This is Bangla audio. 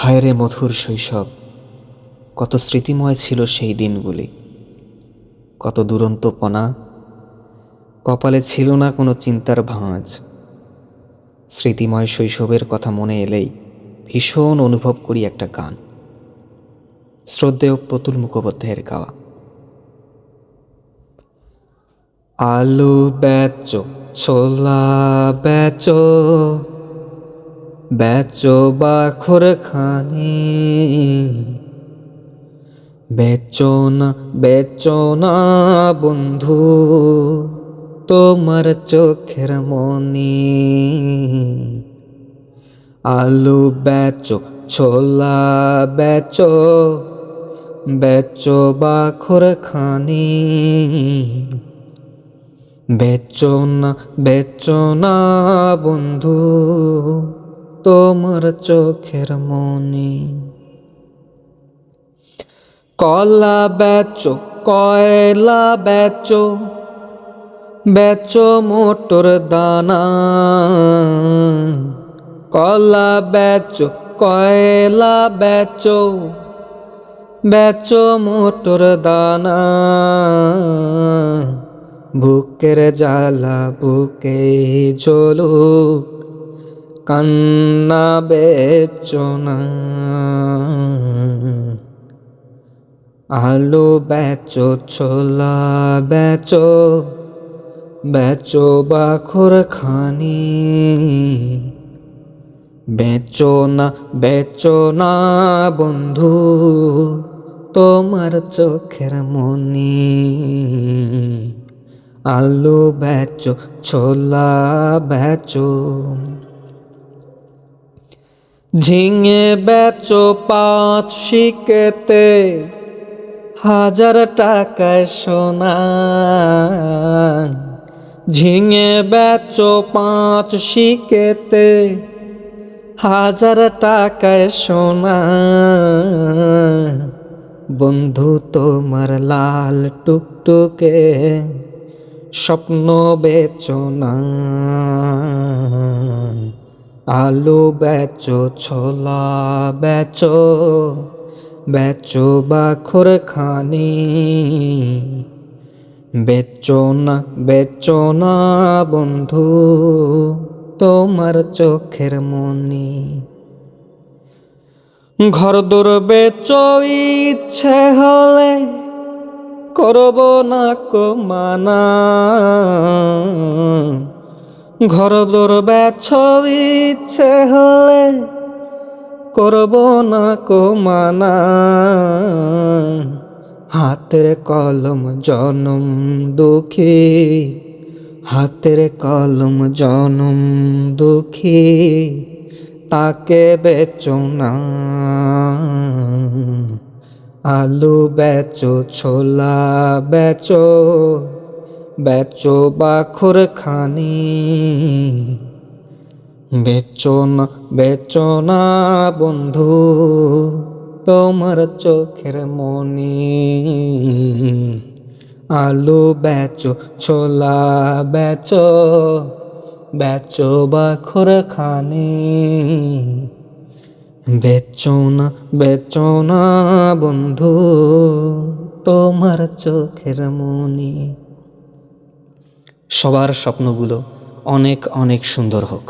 হায় রে মধুর শৈশব, কত স্মৃতিময় ছিল সেই দিনগুলি। কত দুরন্তপনা কপালে ছিল না কোনো চিন্তার ভাঁজ। স্মৃতিময় শৈশবের কথা মনে এলেই ভীষণ অনুভব করি একটা গান। শ্রদ্ধেয় প্রতুল মুখোপাধ্যায়ের গাওয়া। আলু বেচো, ছোলা বেচো বেচো বাখর খানি। বেচো না বেচো না বন্ধু, তোমার চোখের মনি। আলু বেচো ছোলা বেচো বেচো বাখর খানি। বেচো না বেচো না বন্ধু তোমার চোখের মনি। কলা বেচো, কয়লা বেচো বেচো মোটর দানা। কলা বেচো, কয়লা বেচো বেচো মোটর দানা। বুকের জ্বালা, বুকে ঝোলুক কান্না বেচো না আলু বেচো, ছোলা বেচো বেচো বাখর খানি বেচো না বেচো না বন্ধু, তোমার চোখের মনি, আলু বেচো, ছোলা বেচো ঝিঙে বেচো পাঁচ শিকেতে, হাজার টাকায় সোনা। ঝিঙে বেচো পাঁচ শিকেতে, হাজার টাকায় সোনা। বন্ধু তোমার লাল টুকটুকে, স্বপ্ন বেচো না। আলু বেচো, ছোলা বেচো বেচো বাখর খানি বেচো না বেচো না বন্ধু, তোমার চোখের মনি। ঘর দূর বেচো ইচ্ছে হলে করব না কো মানা। ঘর দূর বেচো ইচ্ছে হলে করব না কো মানা। হাতের কলম জনম দুঃখী, হাতের কলম জনম দুঃখী, তাকে বেচো না। আলু বেচো, ছোলা বেচো বেচো বাখর খানি। বেচো না বেচো না বন্ধু, তোমার চোখের মনি। আলু বেচো, ছোলা বেচো বেচো বাখর খানি। বেচো না বেচো না বন্ধু, তোমার চোখের মনি। সবার স্বপ্নগুলো অনেক অনেক সুন্দর হোক।